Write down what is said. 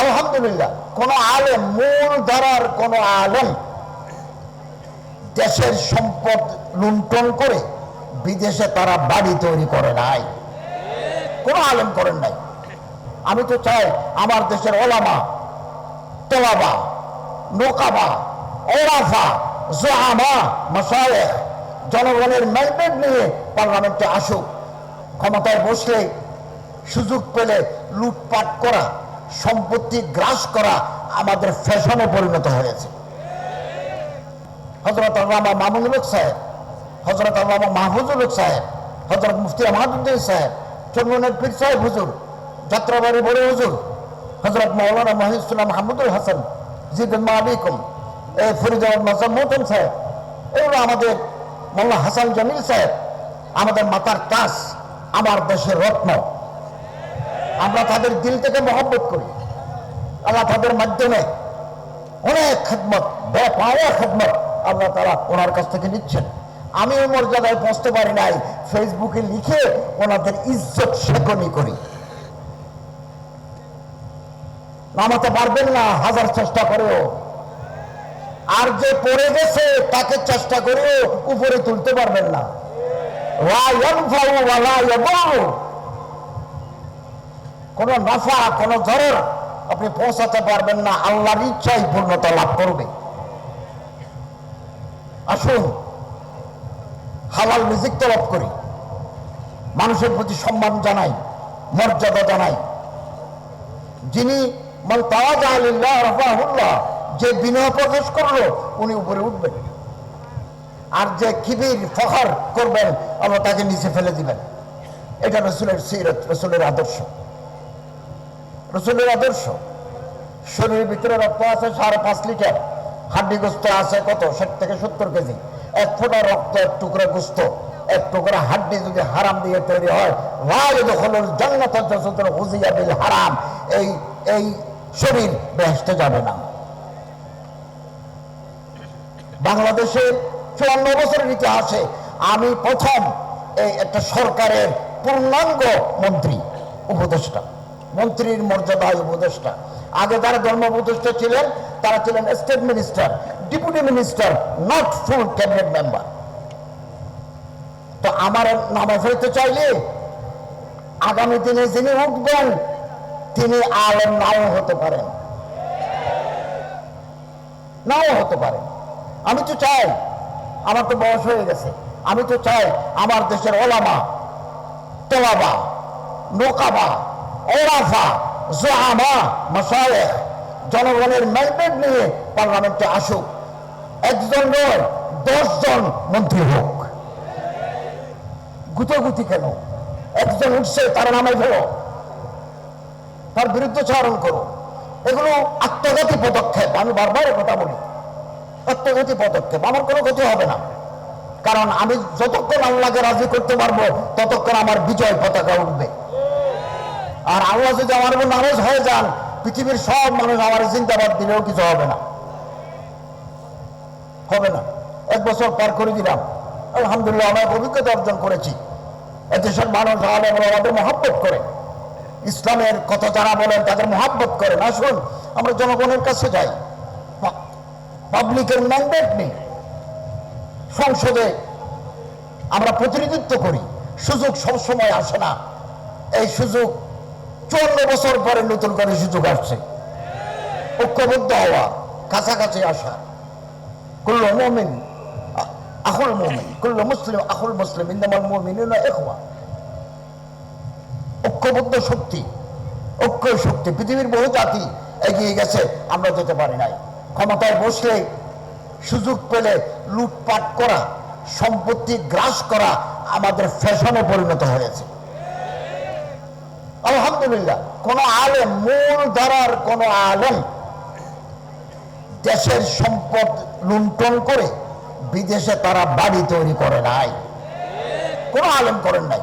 আলহামদুলিল্লাহ, কোন আলেম, মূল ধারার কোন আলেম দেশের সম্পদ লুণ্ঠন করে বিদেশে তারা বাড়ি তৈরি করে নাই। কোন আলেম করেন নাই। আমি তো চাই আমার দেশের ওলামা, তোলাবা, নোকাবা, ওরাফা, জোহামা মশায়ে জনগণের ম্যান্ডেট নিয়ে পার্লামেন্টে আসুক। ক্ষমতায় বসলে সুযোগ পেলে লুটপাট করা সম্পত্তি গ্রাস করা আমাদের ফ্যাশনে পরিণত হয়েছে। হজরত আল্লামা মামুনুল সাহেব হজরত আল্লামা মাহফুজুল সাহেব হজরত মুফতি আহমদুদ্দিন সাহেব চন্দ্রনের পীর সাহেব হুজুর, যাত্রাবাড়ি বড় হুজুর হজরত মৌলানা মহিউল্লাহ মাহমুদুল হাসান জিদুল মালিকুম এই ফরিদ নজর মোহতম সাহেব, এগুলো আমাদের মোল্লা হাসান জামিল সাহেব, আমাদের মাতার তাস আমার দেশের রত্ন। আমরা তাদের দিল থেকে মহব্বত করি। আল্লাহ তাদের মাধ্যমে অনেক খেদমত বেপাওয়া খেদমত আল্লাহ তারা ওনার কাছ থেকে নিচ্ছেন। আমি ওই মর্যাদায় পৌঁছতে পারি নাই, ফেসবুকে লিখে ওনাদের ইজ্জত শেখনি করি। নামাতে পারবেন না, হাজার চেষ্টা করেও। আর যে পড়ে গেছে, তাকে চেষ্টা করেও উপরে তুলতে পারবেন না। কোন নাফা, কোন জরর আপনি পৌঁছাতে পারবেন না। আল্লাহর ইচ্ছাই পূর্ণতা লাভ করবে। আসুন, হালাল রিজিক তলব করি। মানুষের প্রতি সম্মান জানাই, মর্যাদা জানাই। যিনি যে বিনয় প্রকাশ করল, উনি উপরে উঠবেন। আর যে কিবির ফখর করবেন, আল্লাহ তাকে নিচে ফেলে দিবেন। এটা রসুলের সিরত, রসুলের আদর্শ। রসুলের আদর্শ। শরীরের ভিতরে রক্ত আছে, সাড়ে পাঁচ লিটার। হাড্ডি গোস্ত আছে কত? ষাট থেকে সত্তর কেজি। এক ফোঁটা রক্ত, এক টুকরা গোস্ত। এক টুকরা হাড্ডি যদি হারাম দিয়ে তৈরি হয় রাজ দখল জন্নত হুজিয়া বিল হারাম। এই এই শরীর বেহেস্তে যাবে না। বাংলাদেশের চুয়ান্ন বছরের ইতিহাসে আমি প্রথম এই একটা সরকারের পূর্ণাঙ্গ মন্ত্রী, উপদেষ্টা। মন্ত্রীর মর্যাদায় উপদেষ্টা। আগে যারা ধর্ম উপদেষ্টা ছিলেন, তারা ছিলেন state minister deputy minister not full cabinet member তো আমার নামে ফেলতে চাইলে, আগামী দিনে যিনি উঠবেন, তিনি আলেম নাও হতে পারেন। নাও হতে পারেন। আমি তো চাই, আমার তো বয়স হয়ে গেছে। আমি তো চাই, আমার দেশের ওলামা, তোলাবা, নোকাবা ওরাফা জোহামা জনগণের ম্যান্ডেট নিয়ে পার্লামেন্টে আসুক। একজন নয়, দশজন মন্ত্রী হোক। গুতগুতি কেন? একজন উঠছে, তার নামে ফেলো তার বিরুদ্ধে চারণ করো। এগুলো আত্মঘাতী পদক্ষেপ, আমি বারবার কথা বলি। আত্মঘাতী পদক্ষেপ, আমার কোনো ক্ষতি হবে না। কারণ আমি যতক্ষণ আল্লাহকে রাজি করতে পারব, ততক্ষণ আমার বিজয় পতাকা উঠবে। আর আল্লাহ যদি আমার উপর নারাজ হয়ে যান, পৃথিবীর সব মানুষ আমার চিন্তাবাদ দিলেও কিছু হবে না। হবে না। এক বছর পার করে দিলাম। আলহামদুলিল্লাহ আমার অভিজ্ঞতা অর্জন করেছি। এদেশের মানুষ আমাদের মহাব্বত করে। ইসলামের কথা যারা বলেন, তাদের মহাব্বত করেন আসুন আমরা জনগণের কাছে যাই। পাবলিকের ম্যান্ডেট নেই। সংসদে আমরা প্রতিনিধিত্ব করি। সুযোগ সবসময় আসে না। এই সুযোগ চুয়ান্ন বছর পরে নতুন করে সুযোগ আসছে। ঐক্যবদ্ধ হওয়া, কাছাকাছি আসা। কুল্ল মুমিন আহুল মুমিন, কুল্ল মুসলিম আহুল মুসলিম ইন্দামাল মুমিনুনা ইখওয়া। ঐক্যবদ্ধ শক্তি, ঐক্য শক্তি, পৃথিবীর বহু জাতি এগিয়ে গেছে, আমরা যেতে পারি নাই। ক্ষমতায় বসলে সুযোগ পেলে লুটপাট করা, সম্পত্তি গ্রাস করা আমাদের ফ্যাশনে পরিণত হয়েছে। আলহামদুলিল্লাহ, কোন আলেম, মূল ধারার কোন আলেম দেশের সম্পদ লুণ্ঠন করে বিদেশে তারা বাড়ি তৈরি করে নাই। কোন আলেম করেন নাই।